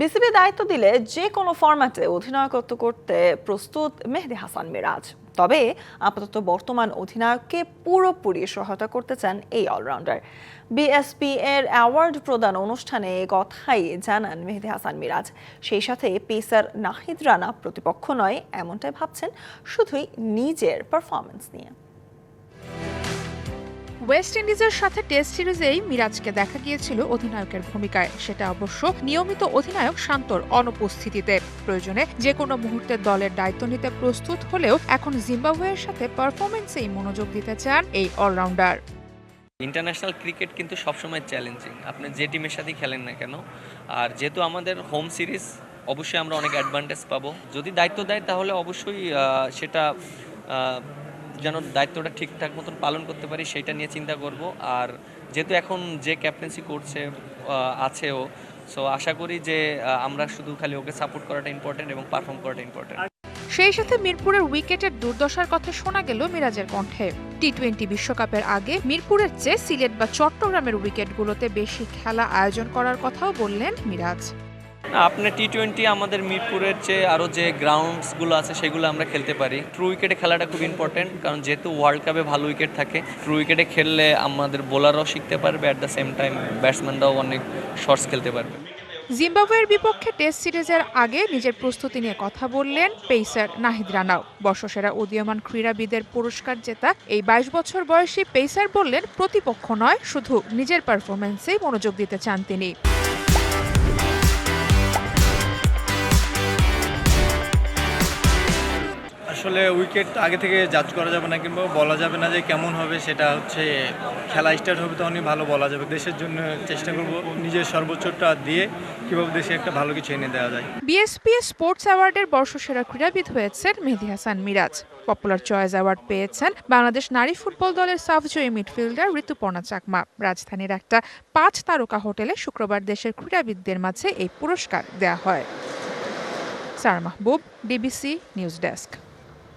BCB দায়িত্ব দিলে যে কোনো ফরম্যাটে অধিনায়কত্ব করতে প্রস্তুত মেহেদি হাসান মিরাজ। তবে আপাতত বর্তমান অধিনায়ককে পুরোপুরি সহায়তা করতে চান এই অলরাউন্ডার। বিএসপি এর অ্যাওয়ার্ড প্রদান অনুষ্ঠানে কথাই জানান মেহেদি হাসান মিরাজ। সেই সাথে পেসার নাহিদ রানা প্রতিপক্ষ নয়, এমনটাই ভাবছেন শুধুই নিজের পারফরমেন্স নিয়ে। ওয়েস্ট ইন্ডিজের সাথে টেস্ট সিরিজেই মিরাজকে দেখা গিয়েছিল অধিনায়কের ভূমিকায়। সেটা অবশ্য নিয়মিত অধিনায়ক শান্তর অনুপস্থিতিতে। প্রয়োজনে যে কোনো মুহূর্তে দলের দায়িত্ব নিতে প্রস্তুত হলেও এখন জিম্বাবুয়ের সাথে পারফরমেন্সেই মনোযোগ দিতে চান এই অলরাউন্ডার। ইন্টারন্যাশনাল ক্রিকেট কিন্তু সবসময় চ্যালেঞ্জিং। আপনি যে টিমের সাথেই খেলেন না কেন, আর যেহেতু আমাদের হোম সিরিজ, অবশ্যই আমরা অনেক অ্যাডভান্টেজ পাবো। যদি দায়িত্ব দেয় তাহলে অবশ্যই সেটা যেন দায়িত্বটা ঠিকঠাক মতন পালন করতে পারি সেটা নিয়ে চিন্তা করব। আর যেহেতু এখন যে ক্যাপ্টেন্সি করছে আছে ও সো আশা করি যে আমরা শুধু খালি ওকে সাপোর্ট করাটা ইম্পর্টেন্ট এবং পারফর্ম করাটা ইম্পর্টেন্ট সেই সাথে মিরপুরের উইকেটের দুর্দশার কথা শোনা গেল মিরাজের কণ্ঠে। টি টোয়েন্টি বিশ্বকাপের আগে মিরপুরের চেয়ে সিলেট বা চট্টগ্রামের উইকেটগুলোতে বেশি খেলা আয়োজন করার কথাও বললেন মিরাজ। আপনার টি টোয়েন্টি আমাদের মিরপুরের চেয়ে আরও যে গ্রাউন্ডসগুলো আছে সেগুলো আমরা খেলতে পারি। ট্রু উইকেটে খেলাটা খুব ইম্পর্টেন্ট কারণ যেহেতু ওয়ার্ল্ড কাপে ভালো উইকেট থাকে ট্রু উইকেটে খেললে আমাদের বোলাররাও শিখতে পারবে অ্যাট দ্য সেম টাইম ব্যাটসম্যানরাও অনেক শর্টস খেলতে পারবে। জিম্বাবুয়ের বিপক্ষে টেস্ট সিরিজের আগে নিজের প্রস্তুতি নিয়ে কথা বললেন পেসার নাহিদ রানাও বর্ষসেরা উদীয়মান ক্রীড়াবিদের পুরস্কার জেতা এই বাইশ বছর বয়সী পেসার বললেন, প্রতিপক্ষ নয়, শুধু নিজের পারফরমেন্সেই মনোযোগ দিতে চান তিনি। আসলে উইকেট আগে থেকে জাজ করা যাবে না কিংবা বলা যাবে না যে কেমন হবে, সেটা হচ্ছে খেলা স্টার্ট হবে তখনই ভালো বলা যাবে। দেশের জন্য চেষ্টা করব নিজের সর্বোচ্চটা দিয়ে কীভাবে দেশে একটা ভালো কিছু এনে দেওয়া যায়। বিএসপি স্পোর্টস অ্যাওয়ার্ডের বর্ষসেরা ক্রীড়াবিদ হয়েছেন Mehedi Hasan Miraz. Popular choice award পেয়েছেন বাংলাদেশ নারী ফুটবল দলের সাফজয়ী মিডফিল্ডার ঋতুপর্ণা চাকমা। রাজধানীর একটা পাঁচ তারকা হোটেলে শুক্রবার দেশের ক্রীড়াবিদদের মাঝে এই পুরস্কার দেয়া হয়। সার মাহবুব ডিবিসি নিউজ ডেস্ক